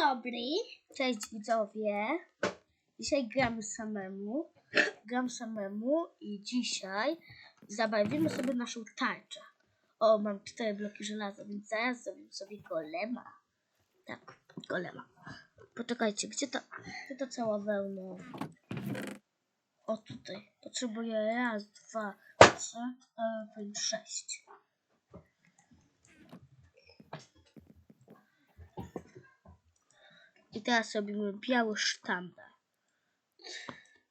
dobry. Cześć widzowie. Dzisiaj gramy samemu. Gram samemu i dzisiaj zabawimy sobie naszą tarczę. O, mam cztery bloki żelaza, więc zaraz zrobimy sobie golema. Tak, golema. Poczekajcie, gdzie ta, gdzie ta cała wełna? O, tutaj. Potrzebuję raz, dwa, trzy, cztery, pięć, sześć. I teraz robimy biały sztandar.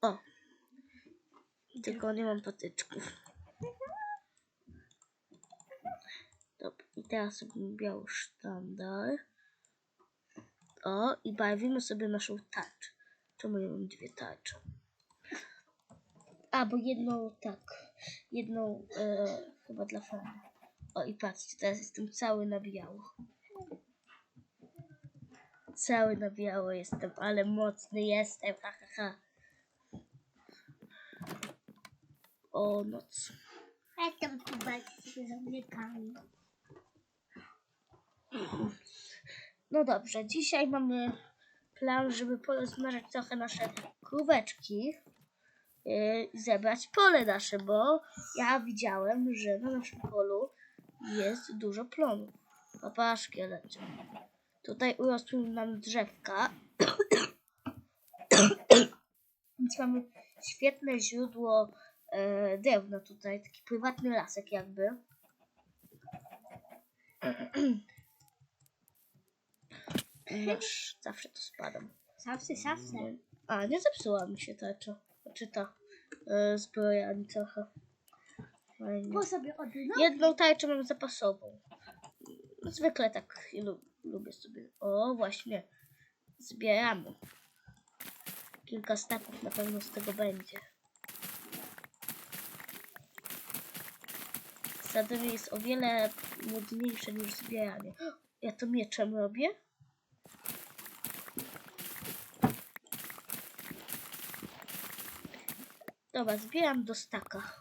O. Tylko nie mam patyczków. Dobra, i teraz robimy biały sztandar. O, i bawimy sobie naszą tarczę. Czemu ja mam dwie tarcze? A, bo jedną tak. Jedną e, chyba dla fana. O, i patrzcie, teraz jestem cały na biało. Cały na biało jestem, ale mocny jestem, ha, ha, ha. O, noc. Jestem tu z zamykami. No dobrze, dzisiaj mamy plan, żeby porozmawiać trochę nasze króweczki yy, i zebrać pole nasze, bo ja widziałem, że na naszym polu jest dużo plonów. Papa szkielecie. Tutaj urosły nam drzewka. Więc mamy świetne źródło e, drewna tutaj, taki prywatny lasek jakby. Noż, zawsze to spadam. Zawsze, zawsze. A, nie zepsuła mi się tarcza. Czy ta e, zbroja ani trochę. Fajnie. Bo sobie. Jedną tarczę mam zapasową. Zwykle tak lu lubię sobie. O, właśnie. Zbieramy. Kilka staków na pewno z tego będzie. Sadzenie jest o wiele nudniejsze niż zbieranie. Ja to mieczem robię? Dobra, zbieram do staka.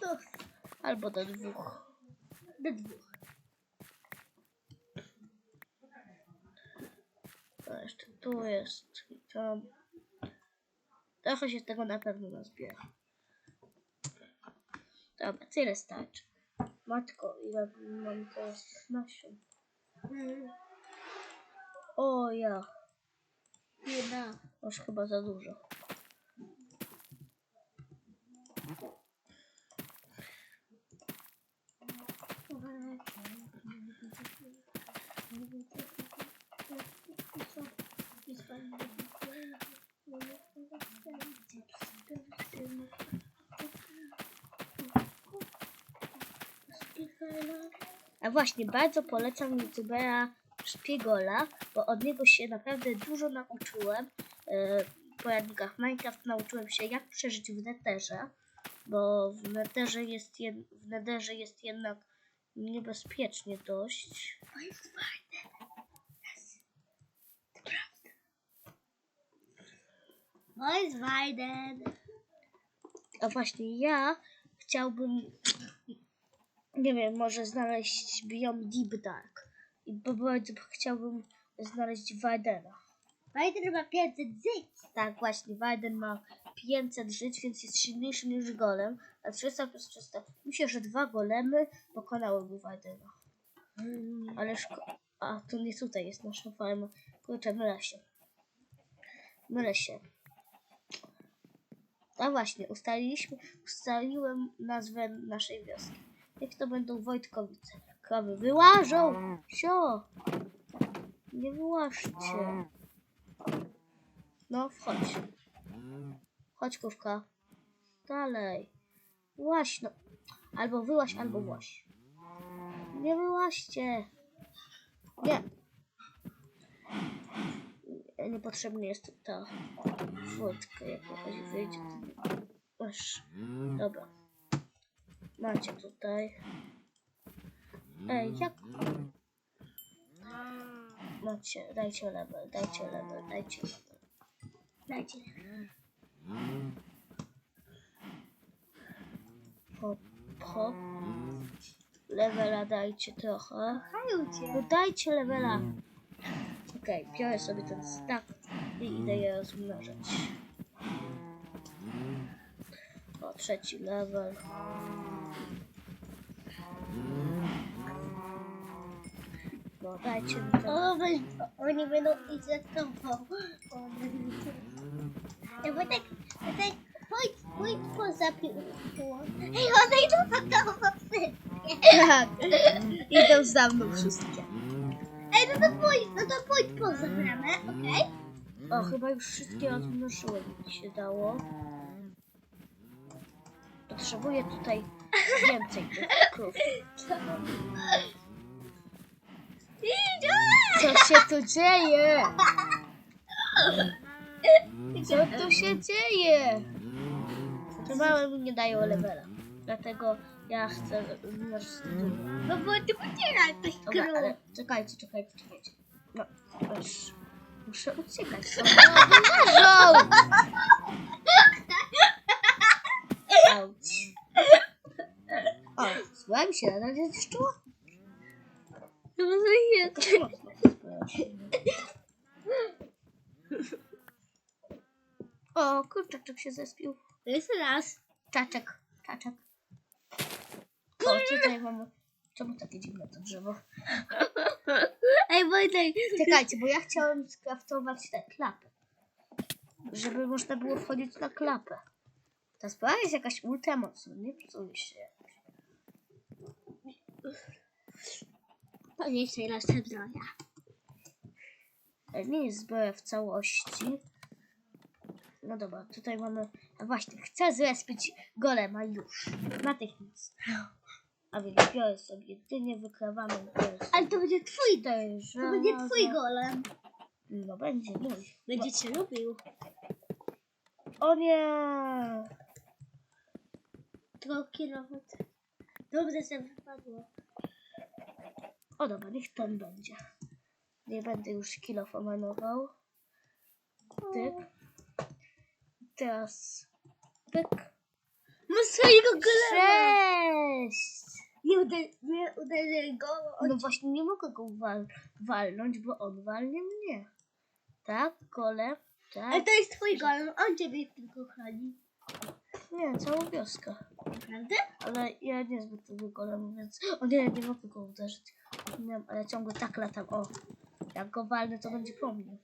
Albo do dwóch. do dwóch. To jeszcze tu jest i tam. Trochę się tego na pewno nazbiera. Dobra, tyle starczy. Matko, ile mam teraz nasion? O ja, Jedna. już chyba za dużo. A właśnie, bardzo polecam youtubera Szpiegola, bo od niego się naprawdę dużo nauczyłem. E, W poradnikach Minecraft nauczyłem się, jak przeżyć w neterze, bo w neterze jest, jed... w nederze jest jednak niebezpiecznie dość. To jest fajne. To jest fajne. A właśnie ja chciałbym, nie wiem, może znaleźć biom Deep Dark. I bo bardzo chciałbym znaleźć Wadena. Fajne ma 500 zyć. Tak, właśnie, Wajden ma 500 żyć, więc jest silniejszy niż golem. A 300 plus 300. Myślę, że dwa golemy pokonałyby Wajdena. Ale szko- A, to nie tutaj jest nasza farma. Kurczę, mylę się. Mylę się. A właśnie, ustaliliśmy, ustaliłem nazwę naszej wioski. Jak to będą Wojtkowice. Krowy wyłażą! Sio! Nie wyłażcie. No, wchodź. Chodź, kówka. Dalej. Łaś, no. Albo wyłaś, albo właś. Nie wyłaście. Nie. Nie, Niepotrzebnie jest ta wódka, jak jakaś wyjdzie. Masz. Dobra. Macie tutaj. Ej, jak... Macie, dajcie level, dajcie level, dajcie level. Dajcie. Hop, hop. Levela dajcie trochę. No dajcie levela. Okej, biorę sobie ten stack i idę je rozmnażać. Trzeci level. No, dajcie mi to. O, weź, oni będą iść za tobą. Ja Wojtek, Wojtek, pójdź, pójdź poza piłką. Ej, one idą za tobą wszystkie. Tak, idą za mną wszystkie. Ej, no to pójdź, no to pójdź poza bramę, okej? O, chyba już wszystkie odmnożyłem, mi się dało. Potrzebuję tutaj więcej tych krów. Co się tu dzieje? Co tu się dzieje? Te małe mi nie dają levela. Dlatego ja chcę No bo ty pocieraj coś Dobra, krów. ale czekajcie, czekajcie, czekajcie. No, już muszę uciekać. Leżą! Auć. O, zła mi się nadal nie zniszczyła? No może się... O, kurczaczek się zespił. Jeszcze raz. Czaczek, czaczek. O, tutaj mamy... Czemu takie dziwne to drzewo? Ej, Wojtek. Czekajcie, bo ja chciałem skraftować te klapy. Żeby można było wchodzić na klapę. Ta sprawa jest jakaś ultra mocna, nie psuje się. To nie jest nasza broja. Ale nie jest zbroja w całości. No dobra, tutaj mamy... A właśnie, chcę zrespić golema już. Natychmiast. A więc biorę sobie jedynie wykrawaną wersję. Ale to będzie twój dom. To To będzie twój golem. No będzie mój. Będzie cię lubił. O nie! Tylko kilowat. Dobrze, że wypadło. O dobra, niech ten będzie. Nie będę już kilo omanował. Tyk. Teraz pyk. Masz swojego golema. Sześć! Nie, uder nie uderzyj go. No właśnie nie mogę go wal walnąć, bo on walnie mnie. Tak, Ale tak. to jest twój golem. On ciebie tylko chroni. Nie, całą wioskę. Naprawdę? Ale ja nie zbyt lubię golem, więc... O nie, nie mogę go uderzyć. Nie wiem, ale ciągle tak latam. O, jak go walnę, to będzie po mnie.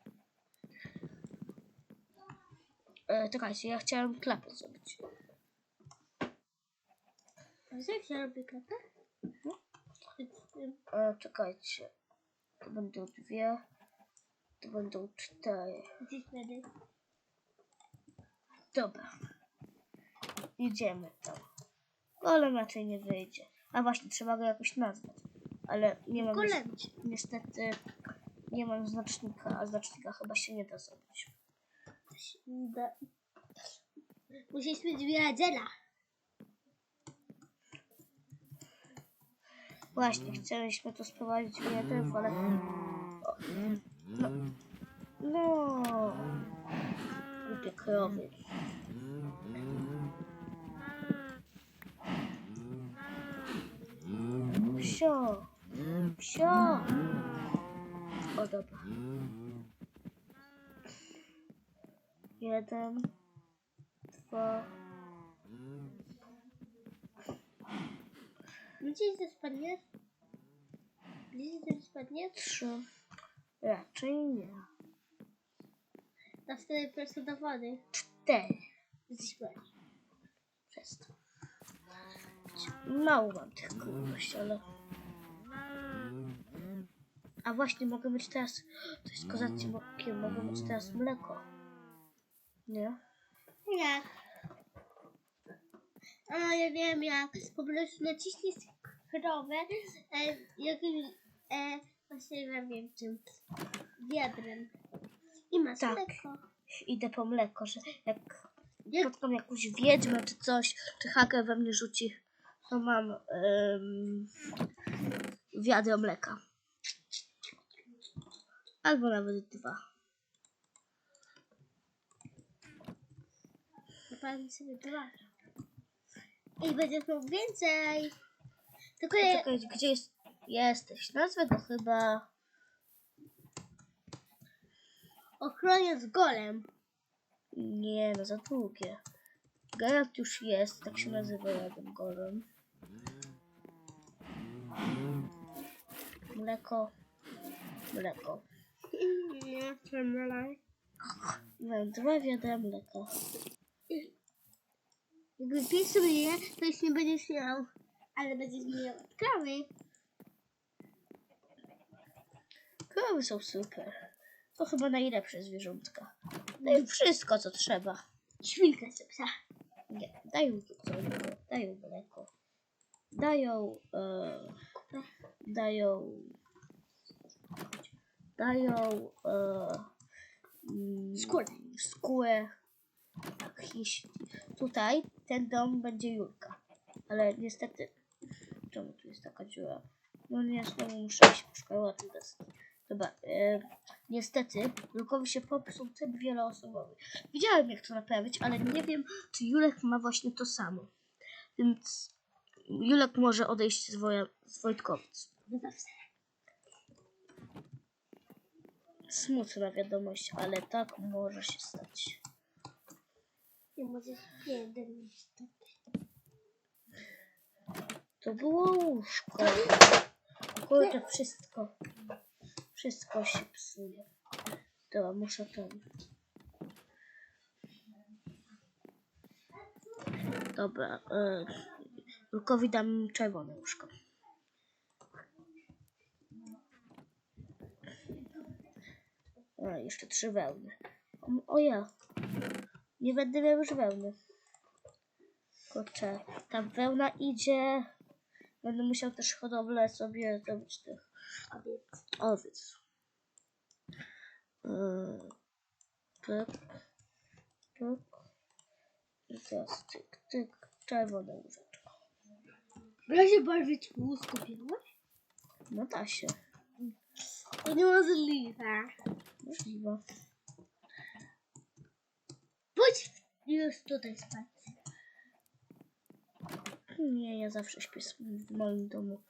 E, czekajcie, ja chciałem klapę zrobić. Jak się robi klatę? E, czekajcie. To będą dwie. To będą cztery. Dobra. Idziemy tam. Golem raczej nie wyjdzie. A właśnie, trzeba go jakoś nazwać. Ale nie mam Golem. niestety nie mam znacznika, a znacznika chyba się nie da zrobić. Da- Musisz mieć wiadzela. Właśnie, chcieliśmy to sprowadzić w jeden, ale... O, no. No. Głupie krowy. Psio. Psio. O, dobra. Jeden. Dwa. Gdzieś to spadniesz? Gdzieś to spadniesz? Trzy. Raczej nie. To wtedy prosto do wody. Cztery. Jesteś byłeś. Przestań. Mało mam tych królności, ale... A właśnie, mogę mieć teraz... To jest kozackim okiem, mogę mieć teraz mleko. Nie? Jak? A ja wiem jak. Po prostu naciśnij krowę e, jakimś, e, właśnie ja wiem czym, wiadrem. I masz Tak. mleko. Idę po mleko, że jak Jak, spotkam jakąś wiedźmę czy coś, czy haker we mnie rzuci, to mam um, wiadro mleka. Albo nawet dwa. Zapalmy sobie dwa. I będziesz miał więcej. Tylko ja, Czekaj, gdzie jest? Jesteś. Nazwę go chyba... ochroniec golem. Nie, no za długie. Geralt już jest, tak się nazywa jeden golem. Mleko. Mleko. Nie, tremolaj. Mam dwa wiadra mleka. Jakby to już nie będziesz miał. Ale będziesz miał od krawy. Krowy są super. To chyba najlepsze zwierzątka. Dają wszystko, co trzeba. Sobie psa. Nie, dają jedzonko, dają mleko. Dają... E, dają... Dają... E, mm, Skórę. skórę. Jeśli- Tutaj ten dom będzie Julka. Ale niestety... Czemu tu jest taka dziura? No nie, znowu muszę iść po szkołę deski. Dobra, e, niestety Julkowi się popsuł tryb wieloosobowy. Widziałem jak to naprawić, ale nie wiem, czy Julek ma właśnie to samo. Więc Julek może odejść z, Woja, z Wojtkowic. No. Smutna wiadomość, ale tak może się stać. Nie możesz jeden. To było łóżko. Kurde, wszystko. Wszystko się psuje. Dobra, muszę ten. Dobra, e, Julkowi dam czerwone łóżko. A, jeszcze trzy wełny. O, o ja. Nie będę miał już wełny. Kurczę, ta wełna idzie. Będę musiał też hodowlę sobie zrobić tych Obiec. owiec. Yy, Tyk, tyk. I teraz tyk, tyk. Czerwone łóżeczko. W razie barwić kupiłeś? No da się. To niemożliwe. Możliwe. Pójdź już tutaj spać. Nie, ja zawsze śpię w moim domu.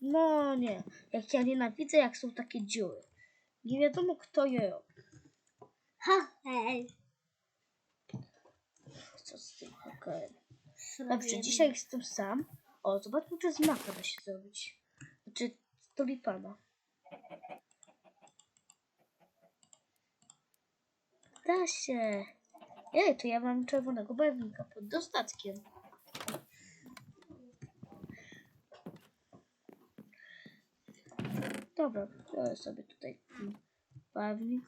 No nie. Jak ja nienawidzę, jak są takie dziury. Nie wiadomo, kto je robi. Ha, hej. Co z tym hakerem? Dobrze, dzisiaj jestem sam. O, zobaczmy, czy z maka da się zrobić. Znaczy, tulipana. Da się. Ej, to ja mam czerwonego barwnika pod dostatkiem. Dobra, biorę sobie tutaj barwnik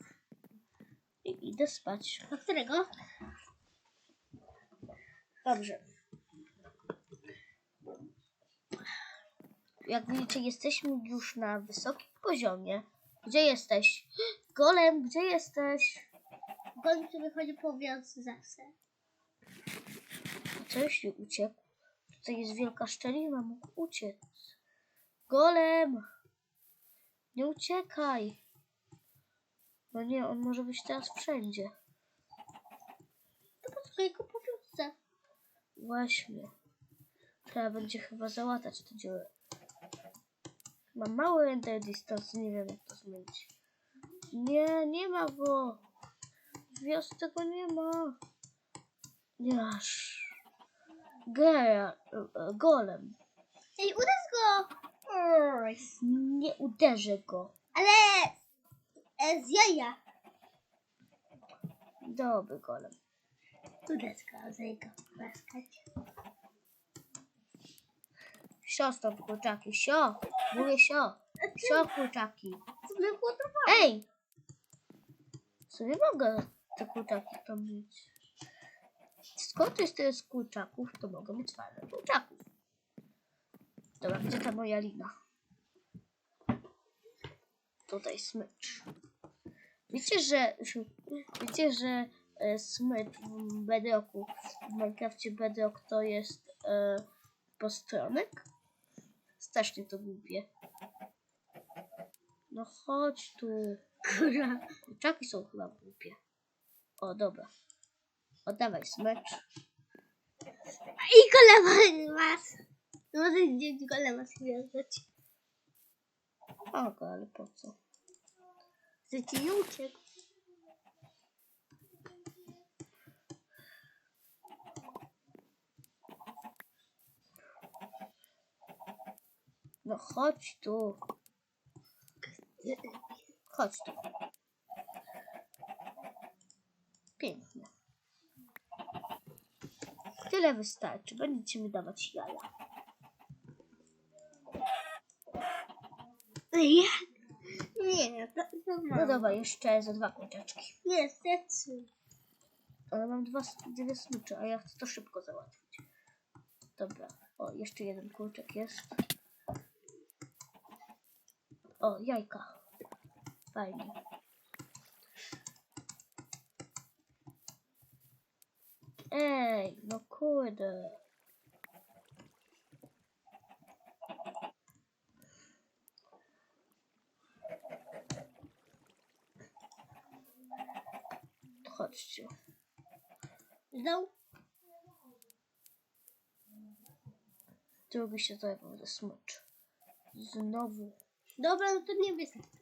i idę spać. Do którego? Dobrze. Jak widzicie, jesteśmy już na wysokim poziomie. Gdzie jesteś? Golem, gdzie jesteś? Golem, który chodzi po wiosce zawsze. A co jeśli uciekł? Tutaj jest wielka szczelina, mógł uciec. Golem! Nie uciekaj! No nie, on może być teraz wszędzie. To posłuchaj go po wiosce. Właśnie. Trzeba będzie chyba załatać tę dziurę. Mam mały render distance, nie wiem jak to zmienić. Nie, nie ma go. W wiosce go nie ma. Nie aż. Gera, e, golem. Ej, uderz go! Oj. Nie uderzę go. Ale e, z jaja. Dobry golem. Uderz go, zaj go. Klaskać. Sio stąd kurczaki, sio. Mówię sio. Sio kurczaki. To Ej! W sumie mogę te kurczaki tam mieć. Skąd jest tyle z kurczaków, to mogę mieć fajne kurczaków. Dobra, gdzie ta moja lina? Tutaj smycz. Wiecie, że wiecie, że e, smycz w Bedrocku, w Minecrafcie Bedrock to jest e, postronek? Strasznie to głupie. No chodź tu. Kurczaki są chyba głupie. O, dobra. Oddawaj smacz. I kolewa was. Może gdzieś kolewa związać. O, go, ale po co? Że ci nie uciekł. No chodź tu. Chodź tu. Pięknie. Tyle wystarczy. Będziecie mi dawać jaja. Ja... Nie, to, to No dobra, jeszcze za dwa kurczaczki. Niestety. Ale mam dwa, dwie smycze, a ja chcę to szybko załatwić. Dobra. O, jeszcze jeden kurczak jest. O, jajka. Fajnie. Ej, no kurde. Chodźcie. Znowu? Drugi się zajmował ze smycz. Znowu. Dobra, no to nie wystarczy.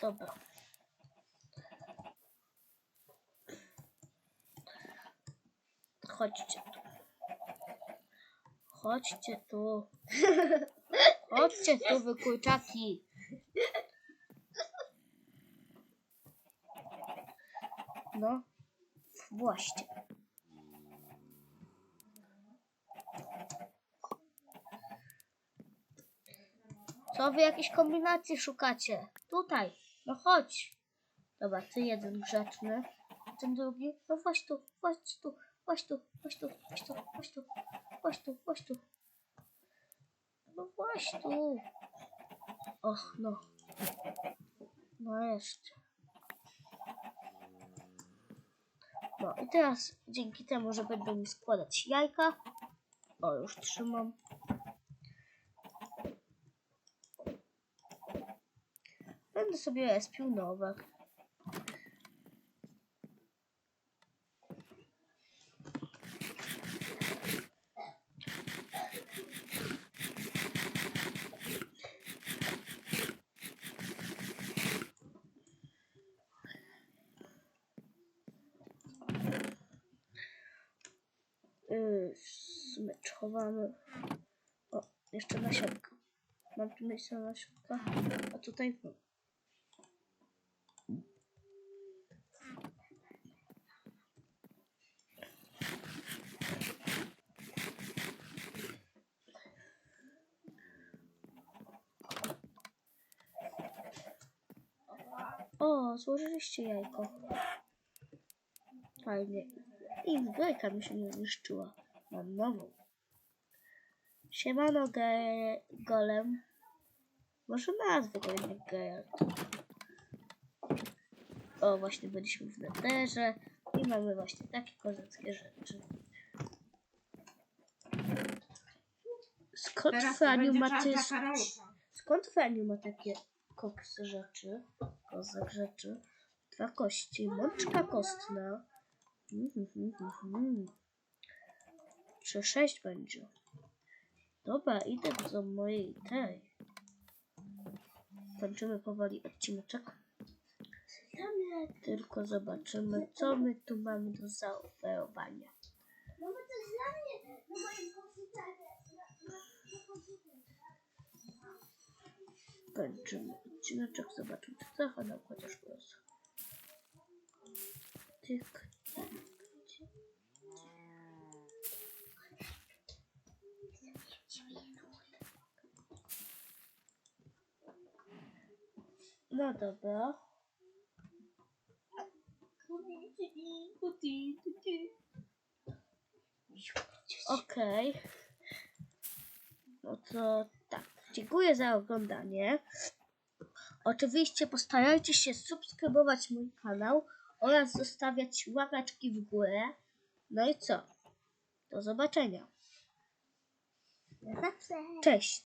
Dobra. Chodźcie tu. Chodźcie tu. Chodźcie tu, wy kurczaki. No, właśnie. Co wy jakieś kombinacje szukacie? Tutaj. No chodź. Dobra, ty jeden grzeczny. Ten drugi. No właśnie tu, właśnie tu, właśnie tu, właśnie tu, właśnie tu, właśnie tu, właśnie tu, właśnie tu. No właśnie tu. Och, no. No jeszcze. No i teraz dzięki temu, że będą mi składać jajka. O, już trzymam. Będę sobie respił nowe. Yy, smycz chowamy. O, jeszcze nasionka. Mam tu miejsce na nasionka, a tutaj mam. O, złożyliście jajko. Fajnie. I zbrojka mi się nie zniszczyła. Mam nową. Siemano ge golem. Może nazwę go jednak Geralt. O, właśnie byliśmy w Netherze i mamy właśnie takie kozackie rzeczy. Skąd Teraz Franiu będzie ma czarna ty... Skąd Franiu ma takie koks rzeczy? Kozak rzeczy. Dwa kości. Mączka kostna. Mhm, mhm, mhm. Czy sześć będzie? Dobra, idę do mojej tej. Kończymy powoli odcineczek. Tylko zobaczymy, co my tu mamy do zaoferowania. No to jest dla mnie, na moim komputerze. Kończymy odcineczek, zobaczymy, co nam chociaż tyk, tyk. No dobra. Okej. No to tak. Dziękuję za oglądanie. Oczywiście postarajcie się subskrybować mój kanał oraz zostawiać łapeczki w górę. No i co? Do zobaczenia. Cześć.